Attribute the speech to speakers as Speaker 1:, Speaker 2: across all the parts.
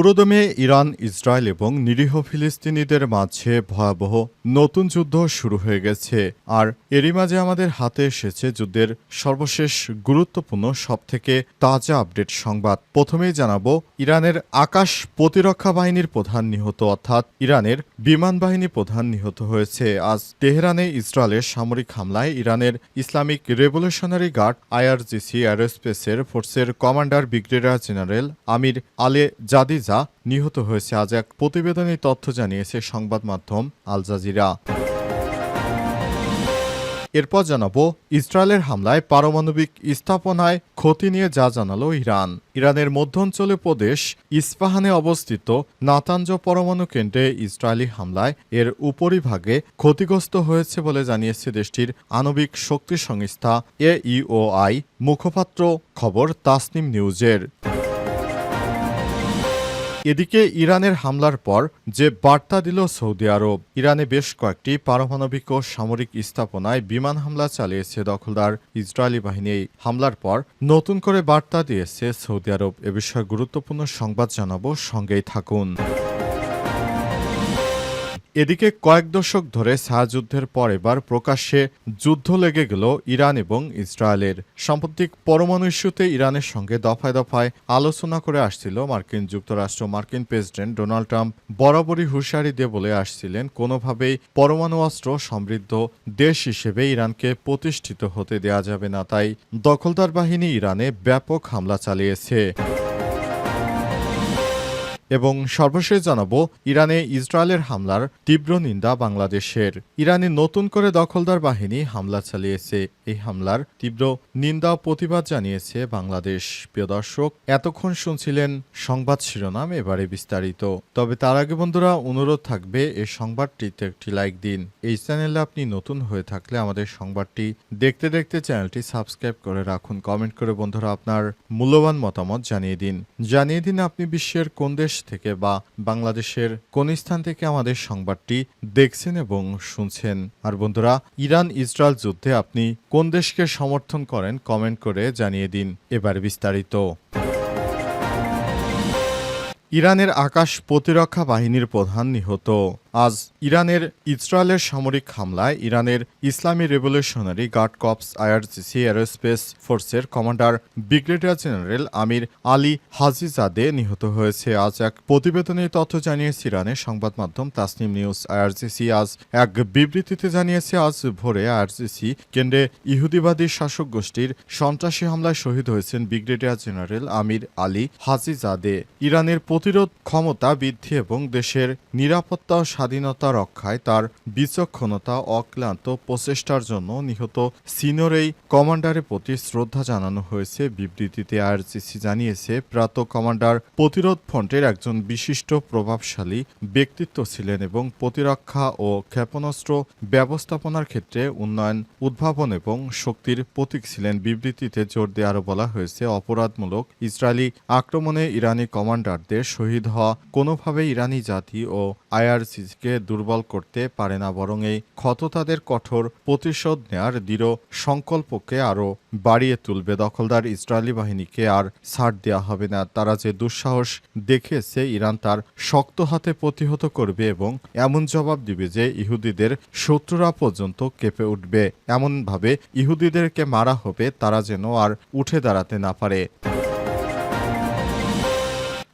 Speaker 1: পুরোদমে Iran, Israel এবং নিরীহ ফিলিস্তিনিদের মাঝে ভয়াবহ নতুন যুদ্ধ শুরু হয়ে গেছে। আর এরই মাঝে আমাদের হাতে এসেছে যুদ্ধের সর্বশেষ গুরুত্বপূর্ণ, সবথেকে তাজা আপডেট সংবাদ। প্রথমেই জানাব, ইরানের আকাশ প্রতিরক্ষা বাহিনীর প্রধান নিহত, অর্থাৎ ইরানের বিমান বাহিনী প্রধান নিহত হয়েছে। আজ তেহরানে ইসরায়েলের সামরিক হামলায় ইরানের ইসলামিক রেভলিউশনারি গার্ড, আইআরজিসি অ্যারোস্পেসের ফোর্সের কমান্ডার ব্রিগেডিয়ার জেনারেল আমির আলে জাদিজা নিহত হয়েছে। আজ এক প্রতিবেদনে তথ্য জানিয়েছে সংবাদ মাধ্যম আল জাজিরা। এরপর জানাব, ইসরায়েলের হামলায় পারমাণবিক স্থাপনায় ক্ষতি নিয়ে যা জানালো ইরান। ইরানের মধ্যাঞ্চলে প্রদেশ ইস্পাহানে অবস্থিত নাতাঞ্জ পরমাণু কেন্দ্রে ইসরায়েলি হামলায় এর উপরিভাগে ক্ষতিগ্রস্ত হয়েছে বলে জানিয়েছে দেশটির আণবিক শক্তি সংস্থা এইওআই মুখপাত্র খবর তাসনিম নিউজের। এদিকে ইরানের হামলার পর যে বার্তা দিল সৌদি আরব, ইরানে বেশ কয়েকটি পারমাণবিক ও সামরিক স্থাপনায় বিমান হামলা চালিয়েছে দখলদার ইসরায়েলি বাহিনী। হামলার পর নতুন করে বার্তা দিয়েছে সৌদি আরব। এ বিষয়ে গুরুত্বপূর্ণ সংবাদ জানাব, সঙ্গেই থাকুন। এদিকে কয়েক দশক ধরে ছায়াযুদ্ধের পর এবার প্রকাশ্যে যুদ্ধ লেগে গেল ইরান এবং ইসরায়েলের। সাম্প্রতিক পরমাণু ইস্যুতে ইরানের সঙ্গে দফায় দফায় আলোচনা করে আসছিল মার্কিন যুক্তরাষ্ট্র মার্কিন প্রেসিডেন্ট ডোনাল্ড ট্রাম্প। বরাবরই হুঁশিয়ারি দিয়ে বলে আসছিলেন, কোনোভাবেই পরমাণু অস্ত্র সমৃদ্ধ দেশ হিসেবে ইরানকে প্রতিষ্ঠিত হতে দেয়া যাবে না, তাই দখলদার বাহিনী ইরানে ব্যাপক হামলা চালিয়েছে। এবং সর্বশেষ জানাব ইরানে ইসরায়েলের হামলার তীব্র নিন্দা বাংলাদেশের। ইরানে নতুন করে দখলদার বাহিনী হামলা চালিয়েছে। এই হামলার তীব্র নিন্দা প্রতিবাদ জানিয়েছে বাংলাদেশ। প্রিয় দর্শক, এতক্ষণ শুনছিলেন সংবাদ শিরোনাম, এবারে বিস্তারিত। তবে তার আগে বন্ধুরা, অনুরোধ থাকবে এই সংবাদটিতে একটি লাইক দিন। এই চ্যানেলে আপনি নতুন হয়ে থাকলে আমাদের সংবাদটি দেখতে দেখতে চ্যানেলটি সাবস্ক্রাইব করে রাখুন। কমেন্ট করে বন্ধুরা আপনার মূল্যবান মতামত জানিয়ে দিন। জানিয়ে দিন আপনি বিশ্বের কোন দেশ থেকে বা বাংলাদেশের কোন স্থান থেকে আমাদের সংবাদটি দেখছেন এবং শুনছেন। আর বন্ধুরা ইরান ইসরায়েল যুদ্ধে আপনি কোন দেশকে সমর্থন করেন কমেন্ট করে জানিয়ে দিন এবার বিস্তারিত। ইরানের আকাশ প্রতিরক্ষা বাহিনীর প্রধান নিহত। আজ ইরানের ইসরায়েলের সামরিক হামলায় ইরানের ইসলামী revolutionary guard corps IRGC aerospace ফোর্সের commander brigadier general Amir Ali Hajizadeh নিহত হয়েছে। আজ এক প্রতিবেদনে তথ্য জানিয়েছে ইরানের সংবাদ মাধ্যম তাসনিম নিউজ। আইআরজিসি আজ এক বিবৃতিতে জানিয়েছে, আজ ভোরে আইআরজিসি কেন্দ্রে ইহুদিবাদী শাসক গোষ্ঠীর সন্ত্রাসী হামলায় শহীদ হয়েছেন brigadier general Amir Ali Hajizadeh. ইরানের প্রতিরোধ ক্ষমতা বৃদ্ধি এবং দেশের নিরাপত্তা স্বাধীনতা রক্ষায় তার বিচক্ষণতা অক্লান্ত প্রচেষ্টার জন্য নিহত সিনিয়র এই কমান্ডারের প্রতি শ্রদ্ধা জানানো হয়েছে। বিবৃতিতে আরজিসি জানিয়েছে, প্রাত কমান্ডার প্রতিরোধ ফ্রন্টের একজন বিশিষ্ট প্রভাবশালী ব্যক্তিত্ব ছিলেন এবং প্রতিরক্ষা ও ক্ষেপণাস্ত্র ব্যবস্থাপনার ক্ষেত্রে উন্নয়ন, উদ্ভাবন এবং শক্তির প্রতীক ছিলেন। বিবৃতিতে জোর দিয়ে আরও বলা হয়েছে, অপরাধমূলক ইসরায়েলি আক্রমণে ইরানি কমান্ডারদের শহীদ হওয়া কোনোভাবে ইরানি জাতি ও আইআরসিকে দুর্বল করতে পারে না, বরং এই ক্ষত তাদের কঠোর প্রতিশোধ নেয়ার দৃঢ় সংকল্পকে আরও বাড়িয়ে তুলবে। দখলদার ইসরায়েলি বাহিনীকে আর ছাড় দেওয়া হবে না। তারা যে দুঃসাহস দেখিয়েছে ইরান তার শক্ত হাতে প্রতিহত করবে এবং এমন জবাব দিবে যে ইহুদিদের শত্রুরা পর্যন্ত কেঁপে উঠবে। এমনভাবে ইহুদিদেরকে মারা হবে, তারা যেন আর উঠে দাঁড়াতে না পারে।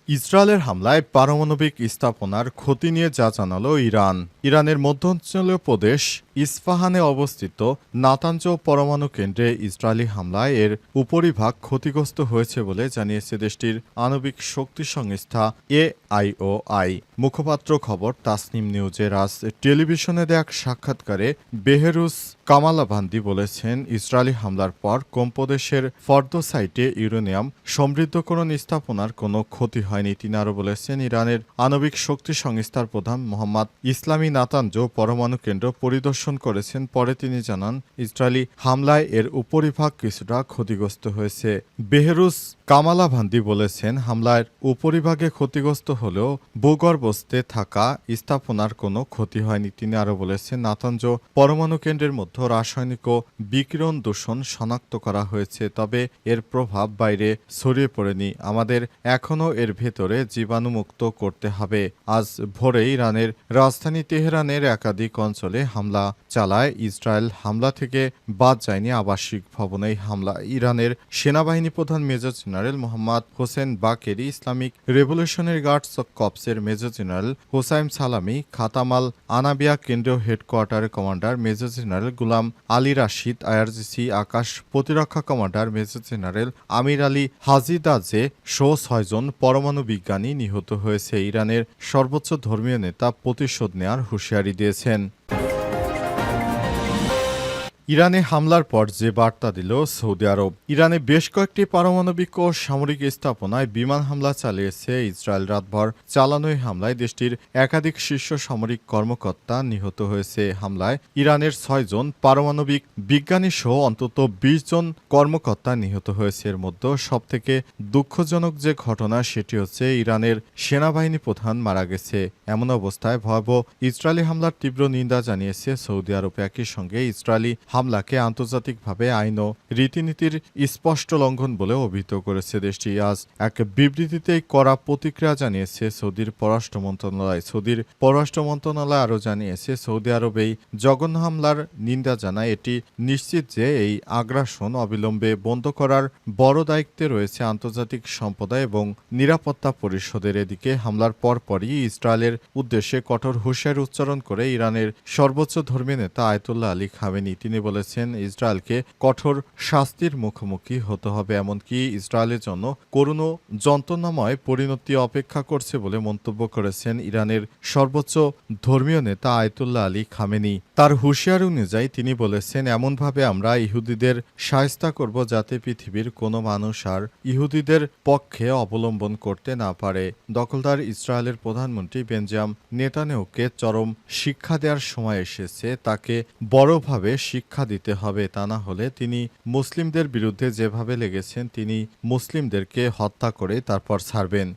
Speaker 1: ইসরায়েলের হামলায় পারমাণবিক স্থাপনার ক্ষতি নিয়ে যা জানালো ইরান। ইরানের মধ্যাঞ্চলীয় প্রদেশ ইস্পাহানে অবস্থিত নাতাঞ্জ পরমাণু কেন্দ্রে ইসরায়েলি হামলায় এর উপরিভাগ ক্ষতিগ্রস্ত হয়েছে বলে জানিয়েছে দেশটির আণবিক শক্তি সংস্থা এআইওআই। মুখপাত্র খবর তাসনিম নিউজের আজ টেলিভিশনে দেয়া এক সাক্ষাৎকারে বেহেরুস কামালাভান্দি বলেছেন, ইসরায়েলি হামলার পর কম্পদেশের ফর্দ সাইটে ইউরেনিয়াম সমৃদ্ধকরণ স্থাপনার কোনো ক্ষতি হয়নি। তিনি আরও বলেছেন, ইরানের আণবিক শক্তি সংস্থার প্রধান মোহাম্মদ ইসলামী নাতাঞ্জ পরমাণু কেন্দ্র পরিদর্শন পরিদর্শন করেছেন। পরে তিনি জানান, ইসরায়েলি হামলায় এর উপরিভাগ কিছুটা ক্ষতিগ্রস্ত হয়েছে। বেহরুস কামালাভান্দি বলেছেন, হামলার উপরিভাগে ক্ষতিগ্রস্ত হলেও ভূগর্ভস্থে থাকা স্থাপনার কোনো ক্ষতি হয়নি। তিনি আরও বলেছেন নাতাঞ্জ পরমাণু কেন্দ্রের মধ্যে রাসায়নিক ও বিকিরণ দূষণ শনাক্ত করা হয়েছে, তবে এর প্রভাব বাইরে ছড়িয়ে পড়েনি। আমাদের এখনও এর ভেতরে জীবাণুমুক্ত করতে হবে। আজ ভোরে ইরানের রাজধানী তেহরানের একাধিক অঞ্চলে হামলা চালায় ইসরায়েল হামলা থেকে বাদ যায়নি আবাসিক ভবনে। হামলা ইরানের সেনাবাহিনী প্রধান major general Mohammad Hossein Bagheri Islamic রেভলিউশনের guards কপসের major general Hossein Salami, Khatam al Anbiya কেন্দ্রীয় headquarter commander major general Gholam Ali Rashid, IRGC আকাশ প্রতিরক্ষা commander major general Amir Ali Hajizadeh সহ ছয়জন পরমাণু বিজ্ঞানী নিহত হয়েছে। ইরানের সর্বোচ্চ ধর্মীয় নেতা প্রতিশোধ নেয়ার হুঁশিয়ারি দিয়েছেন। ইরানে হামলার পর যে বার্তা দিল সৌদি আরব, ইরানে বেশ কয়েকটি পারমাণবিক ও সামরিক স্থাপনায় বিমান হামলা চালিয়েছে ইসরায়েল। রাতভর চালানো হামলায় দেশটির একাধিক শীর্ষ সামরিক কর্মকর্তা নিহত হয়েছে। হামলায় ইরানের ছয়জন পারমাণবিক বিজ্ঞানী সহ অন্তত বিশ জন কর্মকর্তা নিহত হয়েছে। এর মধ্যে সবথেকে দুঃখজনক যে ঘটনা সেটি হচ্ছে ইরানের সেনাবাহিনী প্রধান মারা গেছে। এমন অবস্থায় ভয়াবহ ইসরায়েলি হামলার তীব্র নিন্দা জানিয়েছে সৌদি আরব। একই সঙ্গে ইসরায়েলি হামলাকে আন্তর্জাতিকভাবে আইন ও রীতিনীতির স্পষ্ট লঙ্ঘন বলে অভিহিত করেছে দেশটি। আজ এক বিবৃতিতে কড়া প্রতিক্রিয়া জানিয়েছে সৌদির পররাষ্ট্র মন্ত্রণালয়। সৌদির পররাষ্ট্র মন্ত্রণালয় আরও জানিয়েছে, সৌদি আরব এই হামলার নিন্দা জানায়। এটি নিশ্চিত যে এই আগ্রাসন অবিলম্বে বন্ধ করার বড় দায়িত্বে রয়েছে আন্তর্জাতিক সম্প্রদায় এবং নিরাপত্তা পরিষদের। এদিকে হামলার পরপরই ইসরায়েলের উদ্দেশ্যে কঠোর হুঁশিয়ারি উচ্চারণ করে ইরানের সর্বোচ্চ ধর্মীয় নেতা আয়তুল্লাহ আলী খামেনি। তিনি বলেছেন, ইসরায়েলকে কঠোর শাস্তির মুখোমুখি হতে হবে। এমনকি ইসরায়েলের জন্য করুণ যন্ত্রণাময় পরিণতি অপেক্ষা করছে বলে মন্তব্য করেছেন ইরানের সর্বোচ্চ ধর্মীয় নেতা আয়তুল্লাহ আলী খামেনি। তার হুঁশিয়ারি অনুযায়ী তিনি বলেছেন, এমনভাবে আমরা ইহুদিদের সায়স্তা করব যাতে পৃথিবীর কোনো মানুষ আর ইহুদিদের পক্ষে অবলম্বন করতে না পারে। দখলদার ইসরায়েলের প্রধানমন্ত্রী বেঞ্জাম নেতানেউকে চরম শিক্ষা দেওয়ার সময় এসেছে। তাকে বড়ভাবে শিক্ষা দিতে হবে তা না হলে তিনি মুসলিমদের বিরুদ্ধে যেভাবে লেগেছেন, তিনি মুসলিমদেরকে হত্যা করে তারপর ছাড়বেন।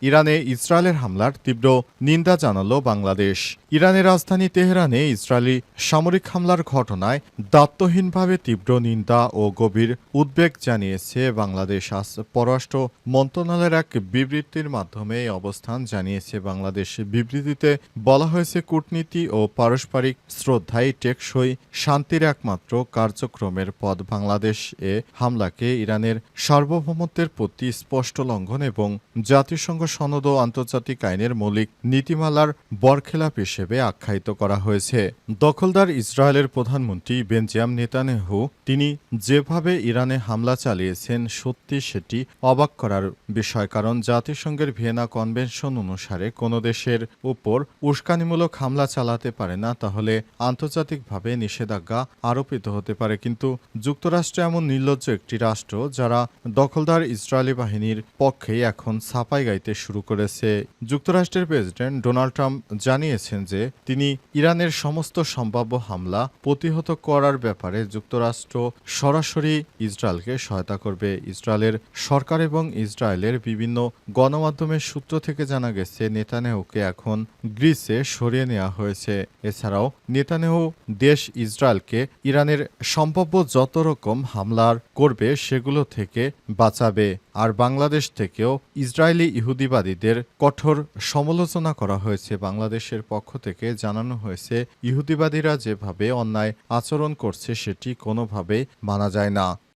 Speaker 1: ইরানে ইসরায়েলের হামলার তীব্র নিন্দা জানালো বাংলাদেশ। ইরানের রাজধানী তেহরানে ইসরায়েলি সামরিক হামলার ঘটনায় দায়িত্বহীনভাবে তীব্র নিন্দা ও গভীর উদ্বেগ জানিয়েছে বাংলাদেশ। আজ পররাষ্ট্র মন্ত্রণালয়ের এক বিবৃতির মাধ্যমে এই অবস্থান জানিয়েছে বাংলাদেশ। বিবৃতিতে বলা হয়েছে, কূটনীতি ও পারস্পরিক শ্রদ্ধায় টেকসই শান্তির একমাত্র কার্যক্রমের পদ বাংলাদেশ এ হামলাকে ইরানের সার্বভৌমত্বের প্রতি স্পষ্ট লঙ্ঘন এবং জাতিসংঘ সনদ ও আন্তর্জাতিক আইনের মৌলিক নীতিমালার বরখেলাপ হিসেবে আখ্যায়িত করা হয়েছে। দখলদার ইসরায়েলের প্রধানমন্ত্রী বেঞ্জাম নেতানেহু তিনি যেভাবে ইরানে হামলা চালিয়েছেন, সত্যি সেটি অবাক করার বিষয়, কারণ জাতিসংঘের ভিয়েনা কনভেনশন অনুসারে কোনো দেশের উপর উস্কানিমূলক হামলা চালাতে পারে না, তাহলে আন্তর্জাতিকভাবে নিষেধাজ্ঞা আরোপিত হতে পারে। কিন্তু যুক্তরাষ্ট্র এমন নির্লজ্জ একটি রাষ্ট্র যারা দখলদার ইসরায়েলি বাহিনীর পক্ষে এখন ছাপাই গাইতে শুরু করেছে। যুক্তরাষ্ট্রের প্রেসিডেন্ট ডোনাল্ড ট্রাম্প জানিয়েছেন যে তিনি ইরানের সমস্ত সম্ভাব্য হামলা প্রতিহত করার ব্যাপারে যুক্তরাষ্ট্র সরাসরি ইসরায়েলকে সহায়তা করবে। ইসরায়েলের সরকার এবং ইসরায়েলের বিভিন্ন গণমাধ্যমের সূত্র থেকে জানা গেছে নেতানেহুকে এখন গ্রিসে সরিয়ে নেওয়া হয়েছে। এছাড়াও নেতানেহু দেশ ইসরায়েলকে ইরানের সম্ভাব্য যত রকম হামলার করবে সেগুলো থেকে বাঁচাবে। আর বাংলাদেশ থেকেও ইসরায়েলি ইহুদিবাদীদের কঠোর সমালোচনা করা হয়েছে। বাংলাদেশের পক্ষ থেকে জানানো হয়েছে ইহুদিবাদীরা যেভাবে অন্যায় আচরণ করছে সেটি কোনোভাবেই মানা যায় না।